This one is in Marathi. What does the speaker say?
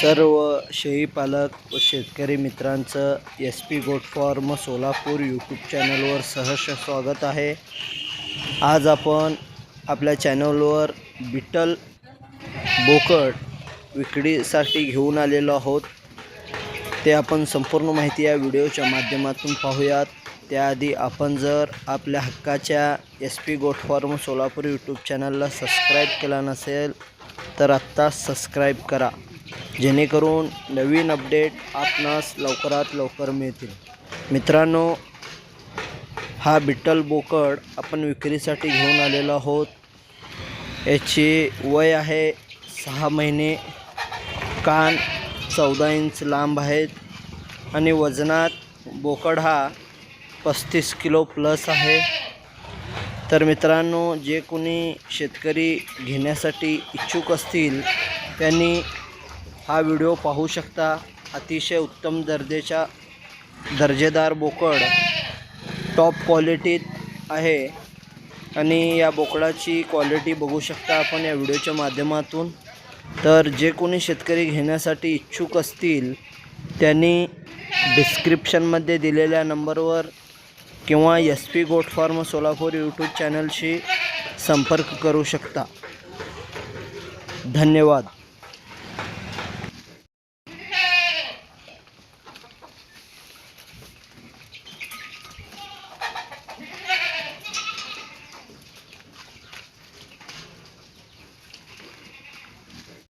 सर्व शेळीपालक व शेतकरी मित्रांचं S P goat farm Solapur YouTube चॅनलवर सहर्ष स्वागत आहे. आज आपण आपल्या चॅनलवर बिटल बोकड विक्रीसाठी घेऊन आलेलो आहोत. ते आपण संपूर्ण माहिती या व्हिडिओच्या माध्यमातून पाहूयात. त्याआधी आपण जर आपल्या हक्काच्या S P goat farm Solapur YouTube चॅनलला सबस्क्राईब केला नसेल तर आत्ता सबस्क्राईब करा. जेणेकरून नवीन अपडेट आपणास लवकरात लवकर मिळतील. मित्रांनो हा बिट्टल बोकड आपण विक्रीसाठी घेऊन आलेलो आहोत. याची वय आहे सहा महिने कान चौदा इंच लांब आहेत आणि वजनात बोकड हा पस्तीस किलो प्लस आहे. तर मित्रांनो जे कोणी शेतकरी घेण्यासाठी इच्छुक असतील त्यांनी हा व्हिडिओ पाहू शकता अतिशय उत्तम दर्जेच्या दर्जेदार बोकड. टॉप क्वालिटीत आहे. आणि या बोकडाची क्वालिटी बघू शकता आपण या व्हिडिओच्या माध्यमातून. तर जे कोणी शेतकरी घेण्यासाठी इच्छुक असतील त्यांनी डिस्क्रिप्शनमध्ये दिलेल्या नंबरवर किंवा S P goat farm Solapur YouTube चॅनलशी संपर्क करू शकता. धन्यवाद.